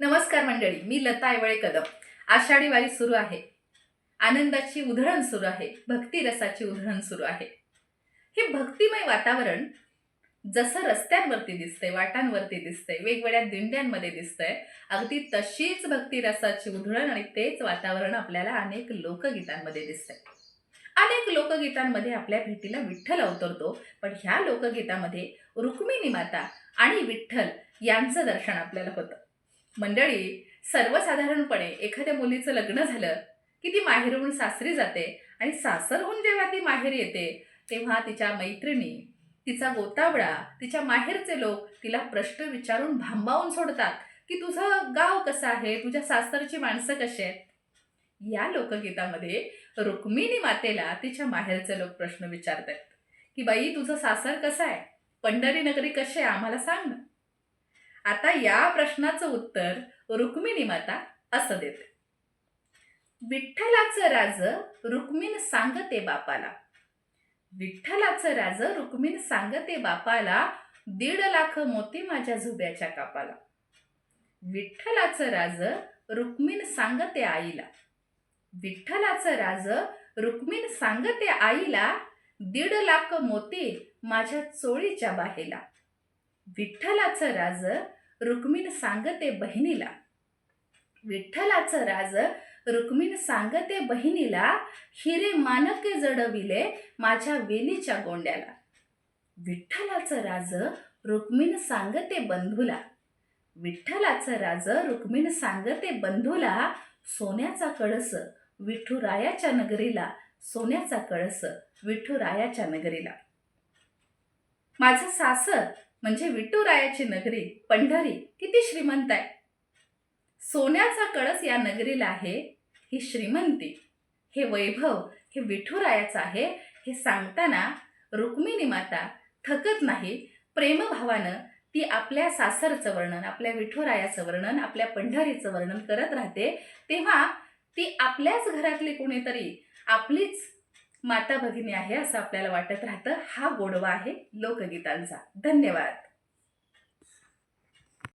नमस्कार मंडळी मी लता ऐवळे कदम. आषाढी वारी सुरू आहे. आनंदाची उधळण सुरू आहे. भक्तिरसाची उधळण सुरू आहे. हे भक्तिमय वातावरण जसं रस्त्यांवरती दिसतंय वाटांवरती दिसतंय वेगवेगळ्या दिंड्यांमध्ये दिसतंय अगदी तशीच भक्तिरसाची उधळण आणि तेच वातावरण आपल्याला अनेक लोकगीतांमध्ये दिसतंय. अनेक लोकगीतांमध्ये आपल्या भेटीला विठ्ठल अवतरतो पण ह्या लोकगीतामध्ये रुक्मिणी माता आणि विठ्ठल यांचं दर्शन आपल्याला होतं. मंडळी सर्वसाधारणपणे एखाद्या मुलीचं लग्न झालं की ती माहेरहून सासरी जाते आणि सासरहून जेव्हा ती माहेर येते तेव्हा तिच्या मैत्रिणी तिचा गोतावळा तिच्या माहेरचे लोक तिला प्रश्न विचारून भांबावून सोडतात की तुझं गाव कसं आहे? तुझ्या सासरची माणसं कशी आहेत? या लोकगीतामध्ये रुक्मिणी मातेला तिच्या माहेरचे लोक प्रश्न विचारतात की बाई तुझं सासर कसं आहे? पंढरी नगरी कशी आहे? आम्हाला सांग ना. आता या प्रश्नाचं उत्तर रुक्मिणी माता असं देते. विठ्ठलाचं राज रुक्मिण सांगते बापाला. विठ्ठलाचं राज रुक्मिण सांगते बापाला दीड लाख मोती माझ्या झुब्याच्या कापाला. विठ्ठलाचं राज रुक्मिण सांगते आईला. विठ्ठलाचं राज रुक्मिण सांगते आईला दीड लाख मोती माझ्या चोळीच्या बाहेला. विठ्ठलाचं राज रुक्मिण सांगते बहिणीला. विठ्ठलाचं राज रुक्मिण सांगते बहिणीला हिरे मानके जडविले माझ्या वेलीच्या गोंड्याला. विठ्ठलाचं राज रुक्मिण सांगते बंधूला. विठ्ठलाचं राज रुक्मिण सांगते बंधूला सोन्याचा कळस विठुरायाच्या नगरीला सोन्याचा कळस विठुरायाच्या नगरीला. माझं सासर म्हणजे विठुरायाची नगरी पंढरी किती श्रीमंत आहे. सोन्याचा कळस या नगरीला आहे ही श्रीमंती. हे वैभव हे विठुरायाचं आहे हे सांगताना रुक्मिणी माता थकत नाही प्रेमभावानं ती आपल्या सासरचं वर्णन आपल्या विठुरायाचं वर्णन आपल्या पंढरीचं वर्णन करत राहते तेव्हा ती आपल्याच घरातली कोणीतरी आपलीच माता भगिनी आहे असं आपल्याला वाटत राहतं. हा गोडवा आहे लोकगीतांचा. धन्यवाद.